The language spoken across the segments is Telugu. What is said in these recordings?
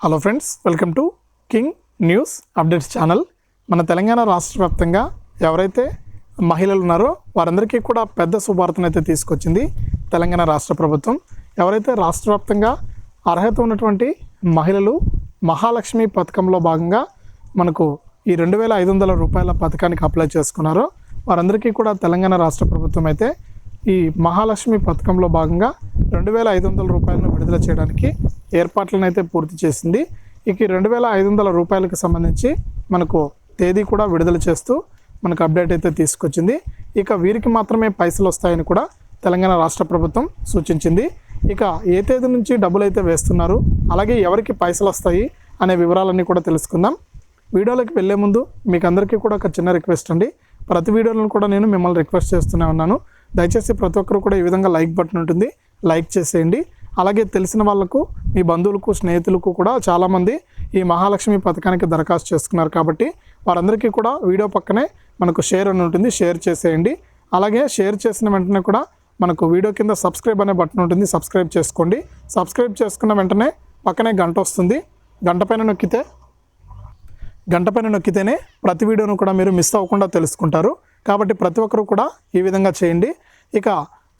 Hello friends welcome to king news updates channel మన తెలంగాణ రాష్ట్ర వ్యాప్తంగా ఎవరైతే మహిళలు ఉన్నారో వారందరికీ కూడా పెద్ద శుభార్తను అయితే తీసుకొచ్చింది తెలంగాణ రాష్ట్ర ప్రభుత్వం. ఎవరైతే రాష్ట్ర వ్యాప్తంగా అర్హత ఉన్నటువంటి మహిళలు మహాలక్ష్మి పథకంలో భాగంగా మనకు ఈ రెండు వేల ఐదు వందల రూపాయల పథకానికి అప్లై చేసుకున్నారో వారందరికీ కూడా తెలంగాణ రాష్ట్ర ప్రభుత్వం అయితే ఈ మహాలక్ష్మి పథకంలో భాగంగా రెండు వేల ఐదు వందల రూపాయలను విడుదల చేయడానికి ఏర్పాట్లను అయితే పూర్తి చేసింది. ఇక రెండు వేల ఐదు వందల రూపాయలకు సంబంధించి మనకు తేదీ కూడా విడుదల చేస్తూ మనకు అప్డేట్ అయితే తీసుకొచ్చింది. ఇక వీరికి మాత్రమే పైసలు వస్తాయని కూడా తెలంగాణ రాష్ట్ర ప్రభుత్వం సూచించింది. ఇక ఏ తేదీ నుంచి డబ్బులు అయితే వేస్తున్నారు అలాగే ఎవరికి పైసలు వస్తాయి అనే వివరాలన్నీ కూడా తెలుసుకుందాం. వీడియోలోకి వెళ్ళే ముందు మీకు అందరికీ కూడా ఒక చిన్న రిక్వెస్ట్ అండి. ప్రతి వీడియోలను కూడా నేను మిమ్మల్ని రిక్వెస్ట్ చేస్తూనే ఉన్నాను. దయచేసి ప్రతి ఒక్కరు కూడా ఈ విధంగా లైక్ బటన్ ఉంటుంది. లైక్ చేసేయండి. అలాగే తెలిసిన వాళ్ళకు మీ బంధువులకు స్నేహితులకు కూడా చాలామంది ఈ మహాలక్ష్మి పథకానికి దరఖాస్తు చేసుకున్నారు కాబట్టి వారందరికీ కూడా వీడియో పక్కనే మనకు షేర్ అని ఉంటుంది షేర్ చేసేయండి. అలాగే షేర్ చేసిన వెంటనే కూడా మనకు వీడియో కింద సబ్స్క్రైబ్ అనే బటన్ ఉంటుంది సబ్స్క్రైబ్ చేసుకోండి. సబ్స్క్రైబ్ చేసుకున్న వెంటనే పక్కనే గంట వస్తుంది. గంట పైన నొక్కితే గంట పైన నొక్కితేనే ప్రతి వీడియోను కూడా మీరు మిస్ అవ్వకుండా తెలుసుకుంటారు. కాబట్టి ప్రతి ఒక్కరూ కూడా ఈ విధంగా చేయండి. ఇక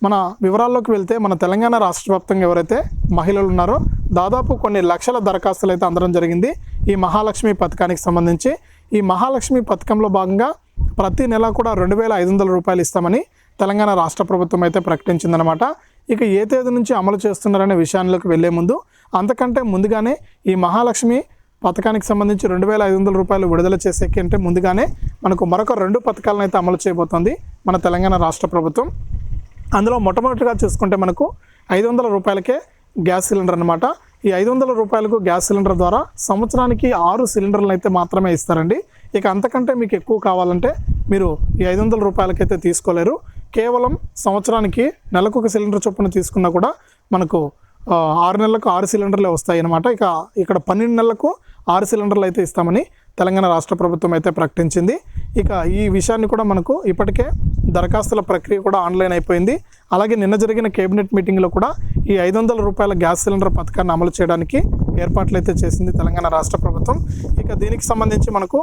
మన వివరాల్లోకి వెళ్తే మన తెలంగాణ రాష్ట్ర వ్యాప్తంగా ఎవరైతే మహిళలు ఉన్నారో దాదాపు కొన్ని లక్షల దరఖాస్తులు అయితే అందడం జరిగింది. ఈ మహాలక్ష్మి పథకానికి సంబంధించి ఈ మహాలక్ష్మి పథకంలో భాగంగా ప్రతి నెల కూడా రెండు వేల ఐదు వందల రూపాయలు ఇస్తామని తెలంగాణ రాష్ట్ర ప్రభుత్వం అయితే ప్రకటించిందనమాట ఇక ఏ తేదీ నుంచి అమలు చేస్తున్నారనే విషయాల్లోకి వెళ్ళే ముందు అంతకంటే ముందుగానే ఈ మహాలక్ష్మి పథకానికి సంబంధించి రెండు వేల ఐదు వందల రూపాయలు విడుదల చేసే కంటే ముందుగానే మనకు మరొక రెండు పథకాలను అయితే అమలు చేయబోతోంది మన తెలంగాణ రాష్ట్ర ప్రభుత్వం. అందులో మొట్టమొదటిగా చూసుకుంటే మనకు ఐదు వందల రూపాయలకే గ్యాస్ సిలిండర్ అనమాట ఈ ఐదు వందల రూపాయలకు గ్యాస్ సిలిండర్ ద్వారా సంవత్సరానికి ఆరు సిలిండర్లు అయితే మాత్రమే ఇస్తారండి. ఇక అంతకంటే మీకు ఎక్కువ కావాలంటే మీరు ఈ ఐదు వందల రూపాయలకైతే తీసుకోలేరు. కేవలం సంవత్సరానికి నెలకు ఒక సిలిండర్ చొప్పున తీసుకున్నా కూడా మనకు ఆరు నెలలకు ఆరు సిలిండర్లే వస్తాయి అనమాట ఇక ఇక్కడ పన్నెండు నెలలకు ఆరు సిలిండర్లు అయితే ఇస్తామని తెలంగాణ రాష్ట్ర ప్రభుత్వం అయితే ప్రకటించింది. ఇక ఈ విషయాన్ని కూడా మనకు ఇప్పటికే దరఖాస్తుల ప్రక్రియ కూడా ఆన్లైన్ అయిపోయింది. అలాగే నిన్న జరిగిన కేబినెట్ మీటింగ్లో కూడా ఈ ఐదు వందల రూపాయల గ్యాస్ సిలిండర్ పథకాన్ని అమలు చేయడానికి ఏర్పాట్లు అయితే చేసింది తెలంగాణ రాష్ట్ర ప్రభుత్వం. ఇక దీనికి సంబంధించి మనకు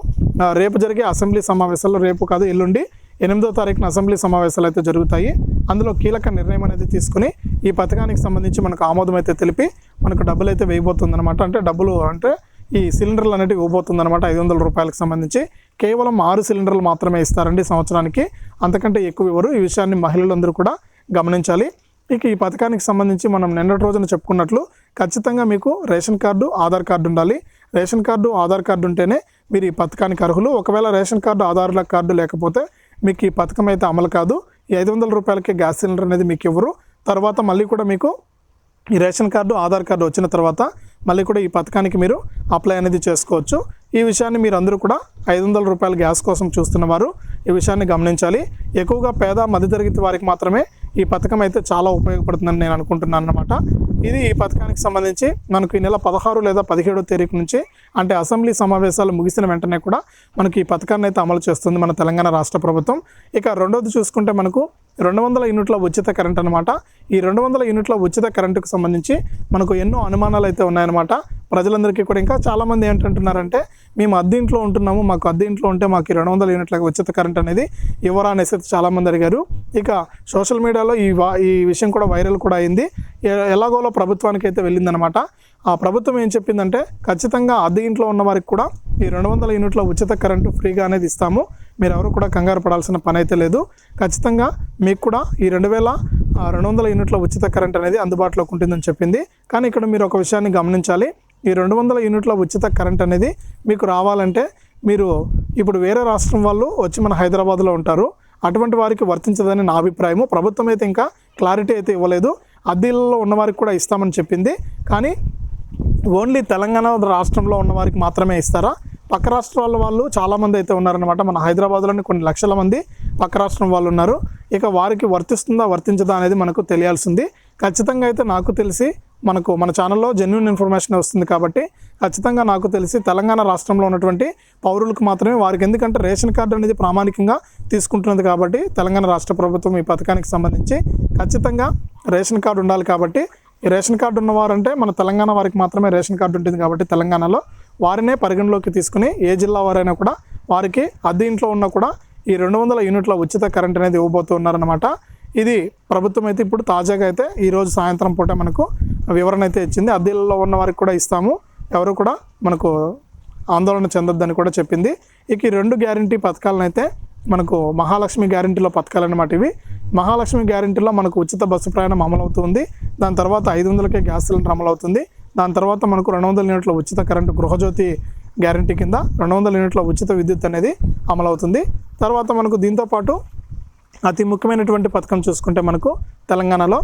రేపు జరిగే అసెంబ్లీ సమావేశాల్లో రేపు కాదు ఎల్లుండి ఎనిమిదో తారీఖున అసెంబ్లీ సమావేశాలు అయితే జరుగుతాయి. అందులో కీలక నిర్ణయం అనేది తీసుకుని ఈ పథకానికి సంబంధించి మనకు ఆమోదం అయితే తెలిపి మనకు డబ్బులు అయితే వేయబోతుంది అనమాట అంటే డబ్బులు అంటే ఈ సిలిండర్లు అనేవి ఇవ్వబోతుంది అనమాట ఐదు వందల రూపాయలకు సంబంధించి. కేవలం ఆరు సిలిండర్లు మాత్రమే ఇస్తారండి సంవత్సరానికి. అంతకంటే ఎక్కువ ఇవ్వరు ఈ విషయాన్ని మహిళలందరూ కూడా గమనించాలి. ఇక ఈ పథకానికి సంబంధించి మనం నిన్నటి రోజున చెప్పుకున్నట్లు ఖచ్చితంగా మీకు రేషన్ కార్డు ఆధార్ కార్డు ఉండాలి. రేషన్ కార్డు ఆధార్ కార్డు ఉంటేనే మీరు ఈ పథకానికి అర్హులు. ఒకవేళ రేషన్ కార్డు ఆధార్ కార్డు లేకపోతే మీకు ఈ పథకం అయితే అమలు కాదు. ఈ ఐదు వందల రూపాయలకే గ్యాస్ సిలిండర్ అనేది మీకు ఇవ్వరు. తర్వాత మళ్ళీ కూడా మీకు ఈ రేషన్ కార్డు ఆధార్ కార్డు వచ్చిన తర్వాత మళ్ళీ కూడా ఈ పథకానికి మీరు అప్లై అనేది చేసుకోవచ్చు. ఈ విషయాన్ని మీరు అందరూ కూడా ఐదు వందల రూపాయల గ్యాస్ కోసం చూస్తున్న వారు ఈ విషయాన్ని గమనించాలి. ఎక్కువగా పేద మధ్యతరగతి వారికి మాత్రమే ఈ పథకం అయితే చాలా ఉపయోగపడుతుందని నేను అనుకుంటున్నాను అనమాట ఇది ఈ పథకానికి సంబంధించి మనకు ఈ నెల పదహారు లేదా పదిహేడో తారీఖు నుంచి అంటే అసెంబ్లీ సమావేశాలు ముగిసిన వెంటనే కూడా మనకి ఈ పథకాన్ని అయితే అమలు చేస్తుంది మన తెలంగాణ రాష్ట్ర ప్రభుత్వం. ఇక రెండోది చూసుకుంటే మనకు రెండు వందల యూనిట్ల ఉచిత కరెంట్ అనమాట ఈ రెండు వందల యూనిట్ల ఉచిత కరెంటుకు సంబంధించి మనకు ఎన్నో అనుమానాలు అయితే ఉన్నాయన్నమాట. ప్రజలందరికీ కూడా ఇంకా చాలామంది ఏంటంటున్నారంటే మేము అద్దె ఇంట్లో ఉంటున్నాము మాకు అద్దె ఇంట్లో ఉంటే మాకు ఈ రెండు వందల యూనిట్లకు ఉచిత కరెంట్ అనేది ఇవ్వరా అనేసి చాలామంది అడిగారు. ఇక సోషల్ మీడియాలో ఈ వా ఈ విషయం కూడా వైరల్ కూడా అయింది. ఎలాగోలో ప్రభుత్వానికి అయితే వెళ్ళిందనమాట ఆ ప్రభుత్వం ఏం చెప్పిందంటే ఖచ్చితంగా అద్దె ఇంట్లో ఉన్న వారికి కూడా ఈ రెండు వందల యూనిట్ల ఉచిత కరెంటు ఫ్రీగా అనేది ఇస్తాము. మీరు ఎవరు కూడా కంగారు పడాల్సిన పని అయితే లేదు. ఖచ్చితంగా మీకు కూడా ఈ రెండు వేల రెండు వందల యూనిట్ల ఉచిత కరెంట్ అనేది అందుబాటులోకి ఉంటుందని చెప్పింది. కానీ ఇక్కడ మీరు ఒక విషయాన్ని గమనించాలి. ఈ రెండు వందల యూనిట్ల ఉచిత కరెంట్ అనేది మీకు రావాలంటే మీరు ఇప్పుడు వేరే రాష్ట్రం వాళ్ళు వచ్చి మన హైదరాబాద్లో ఉంటారు. అటువంటి వారికి వర్తించదని నా అభిప్రాయము. ప్రభుత్వం అయితే ఇంకా క్లారిటీ అయితే ఇవ్వలేదు. అద్దెల్లో ఉన్న వారికి కూడా ఇస్తామని చెప్పింది. కానీ ఓన్లీ తెలంగాణ రాష్ట్రంలో ఉన్న వారికి మాత్రమే ఇస్తారా? పక్క రాష్ట్రాల వాళ్ళు చాలామంది అయితే ఉన్నారనమాట మన హైదరాబాద్లోని కొన్ని లక్షల మంది పక్క రాష్ట్రం వాళ్ళు ఉన్నారు. ఇక వారికి వర్తిస్తుందా వర్తించదా అనేది మనకు తెలియాల్సింది. ఖచ్చితంగా అయితే నాకు తెలిసి మనకు మన ఛానల్లో జెన్యున్ ఇన్ఫర్మేషన్ వస్తుంది కాబట్టి ఖచ్చితంగా నాకు తెలిసి తెలంగాణ రాష్ట్రంలో ఉన్నటువంటి పౌరులకు మాత్రమే వారికి ఎందుకంటే రేషన్ కార్డు అనేది ప్రామాణికంగా తీసుకుంటున్నది కాబట్టి తెలంగాణ రాష్ట్ర ప్రభుత్వం ఈ పథకానికి సంబంధించి ఖచ్చితంగా రేషన్ కార్డు ఉండాలి కాబట్టి ఈ రేషన్ కార్డు ఉన్నవారంటే మన తెలంగాణ వారికి మాత్రమే రేషన్ కార్డు ఉంటుంది కాబట్టి తెలంగాణలో వారినే పరిగణలోకి తీసుకుని ఏ జిల్లా వారైనా కూడా వారికి అద్దె ఇంట్లో ఉన్నా కూడా ఈ రెండు వందల యూనిట్ల ఉచిత కరెంట్ అనేది ఇవ్వబోతున్నారనమాట ఇది ప్రభుత్వం అయితే ఇప్పుడు తాజాగా అయితే ఈరోజు సాయంత్రం పూట మనకు వివరణ అయితే ఇచ్చింది. అద్దెల్లో ఉన్న వారికి కూడా ఇస్తాము. ఎవరు కూడా మనకు ఆందోళన చెందొద్దని కూడా చెప్పింది. ఇక ఈ రెండు గ్యారంటీ పథకాలను అయితే మనకు మహాలక్ష్మి గ్యారంటీలో పథకాలు అనమాట ఇవి. మహాలక్ష్మి గ్యారంటీలో మనకు ఉచిత బస్సు ప్రయాణం అమలవుతుంది. దాని తర్వాత ఐదు వందలకే గ్యాస్ సిలిండర్ అమలవుతుంది. దాని తర్వాత మనకు రెండు వందల యూనిట్ల ఉచిత కరెంటు గృహజ్యోతి గ్యారంటీ కింద రెండు వందల యూనిట్ల ఉచిత విద్యుత్ అనేది అమలవుతుంది. తర్వాత మనకు దీంతో పాటు అతి ముఖ్యమైనటువంటి పథకం చూసుకుంటే మనకు తెలంగాణలో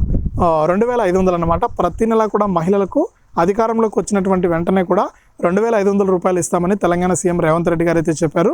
రెండు వేల ఐదు వందలు అనమాట ప్రతి నెల కూడా మహిళలకు అధికారంలోకి వచ్చినటువంటి వెంటనే కూడా రెండు వేల ఐదు వందల రూపాయలు ఇస్తామని తెలంగాణ సీఎం రేవంత్ రెడ్డి గారు అయితే చెప్పారు.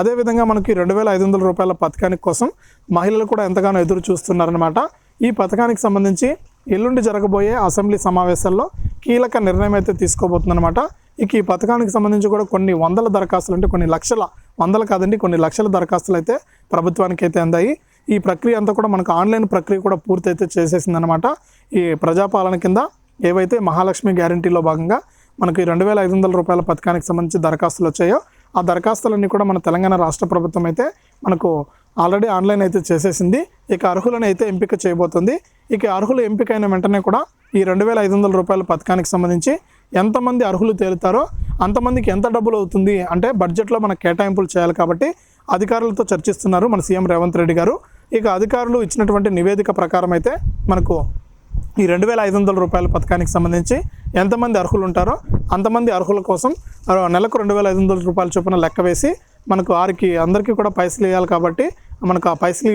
అదేవిధంగా మనకి రెండు వేల ఐదు వందల రూపాయల పథకానికి కోసం మహిళలు కూడా ఎంతగానో ఎదురు చూస్తున్నారనమాట ఈ పథకానికి సంబంధించి ఎల్లుండి జరగబోయే అసెంబ్లీ సమావేశాల్లో కీలక నిర్ణయం అయితే తీసుకోబోతుందన్నమాట. ఇక ఈ పథకానికి సంబంధించి కూడా కొన్ని వందల దరఖాస్తులు అంటే కొన్ని లక్షల వందలు కాదండి కొన్ని లక్షల దరఖాస్తులు అయితే ప్రభుత్వానికి అయితే అందాయి. ఈ ప్రక్రియ అంతా కూడా మనకు ఆన్లైన్ ప్రక్రియ కూడా పూర్తయితే చేసేసిందనమాట ఈ ప్రజాపాలన కింద ఏవైతే మహాలక్ష్మి గ్యారంటీలో భాగంగా మనకి రెండు వేల ఐదు వందల రూపాయల పథకానికి సంబంధించి దరఖాస్తులు వచ్చాయో ఆ దరఖాస్తులన్నీ కూడా మన తెలంగాణ రాష్ట్ర ప్రభుత్వం అయితే మనకు ఆల్రెడీ ఆన్లైన్ అయితే చేసేసింది. ఇక అర్హులను అయితే ఎంపిక చేయబోతుంది. ఇక అర్హులు ఎంపికైన వెంటనే కూడా ఈ రెండు వేల ఐదు వందల రూపాయల పథకానికి సంబంధించి ఎంతమంది అర్హులు తేలుతారో అంతమందికి ఎంత డబ్బులు అవుతుంది అంటే బడ్జెట్లో మన కేటాయింపులు చేయాలి కాబట్టి అధికారులతో చర్చిస్తున్నారు మన సీఎం రేవంత్ రెడ్డి గారు. ఇక అధికారులు ఇచ్చినటువంటి నివేదిక ప్రకారం అయితే మనకు ఈ రెండు వేల ఐదు వందల రూపాయల పథకానికి సంబంధించి ఎంతమంది అర్హులు ఉంటారో అంతమంది అర్హుల కోసం నెలకు రెండు వేల ఐదు వందల రూపాయల చొప్పున లెక్క వేసి మనకు వారికి అందరికీ కూడా పైసలు ఇవ్వాలి కాబట్టి మనకు ఆ పైసలు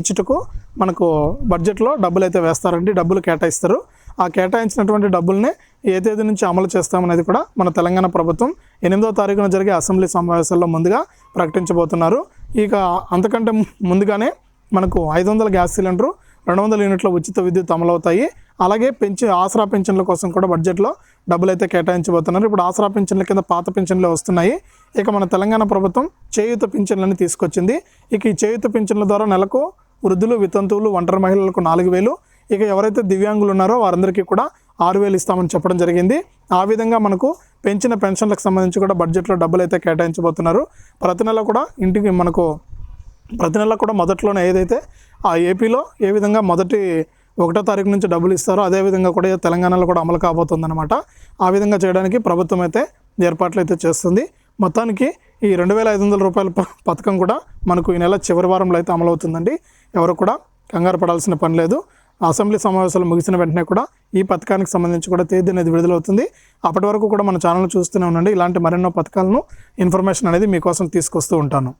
ఇచ్చుటకు మనకు బడ్జెట్లో డబ్బులు అయితే వేస్తారండి డబ్బులు కేటాయిస్తారు. ఆ కేటాయించినటువంటి డబ్బుల్ని ఏ తేదీ నుంచి అమలు చేస్తామనేది కూడా మన తెలంగాణ ప్రభుత్వం ఎనిమిదో తారీఖున జరిగే అసెంబ్లీ సమావేశాల్లో ముందుగా ప్రకటించబోతున్నారు. ఇక అంతకంటే ముందుగానే మనకు ఐదు వందల గ్యాస్ సిలిండరు రెండు వందల యూనిట్ల ఉచిత విద్యుత్ అమలవుతాయి. అలాగే పెన్షన్ ఆసరా పెన్షన్ల కోసం కూడా బడ్జెట్లో డబ్బులు అయితే కేటాయించబోతున్నారు. ఇప్పుడు ఆసరా పెన్షన్ల కింద పాత పెన్షన్లు వస్తున్నాయి. ఇక మన తెలంగాణ ప్రభుత్వం చేయూత పింఛన్లని తీసుకొచ్చింది. ఇక ఈ చేయూత పింఛన్ల ద్వారా నెలకు వృద్ధులు వితంతువులు ఒంటరి మహిళలకు నాలుగు వేలు ఇక ఎవరైతే దివ్యాంగులు ఉన్నారో వారందరికీ కూడా ఆరు వేలు ఇస్తామని చెప్పడం జరిగింది. ఆ విధంగా మనకు పెంచిన పెన్షన్లకు సంబంధించి కూడా బడ్జెట్లో డబ్బులు అయితే కేటాయించబోతున్నారు. ప్రతి నెల కూడా ఇంటికి మనకు ప్రతి నెల కూడా మొదట్లోనే ఏదైతే ఆ ఏపీలో ఏ విధంగా మొదటి ఒకటో తారీఖు నుంచి డబ్బులు ఇస్తారో అదే విధంగా కూడా తెలంగాణలో కూడా అమలు కాబోతుందన్నమాట. ఆ విధంగా చేయడానికి ప్రభుత్వం అయితే ఏర్పాట్లు అయితే చేస్తుంది. మొత్తానికి ఈ రెండు వేల ఐదు వందల రూపాయల ప- పథకం కూడా మనకు ఈ నెల చివరి వారంలో అయితే అమలవుతుందండి ఎవరు కూడా కంగారు పడాల్సిన పని లేదు. అసెంబ్లీ సమావేశాలు ముగిసిన వెంటనే కూడా ఈ పథకానికి సంబంధించి కూడా తేదీ అనేది విడుదలవుతుంది. అప్పటి వరకు కూడా మన ఛానల్ చూస్తూనే ఉండండి. ఇలాంటి మరెన్నో పథకాలను ఇన్ఫర్మేషన్ అనేది మీకోసం తీసుకొస్తూ ఉంటాను.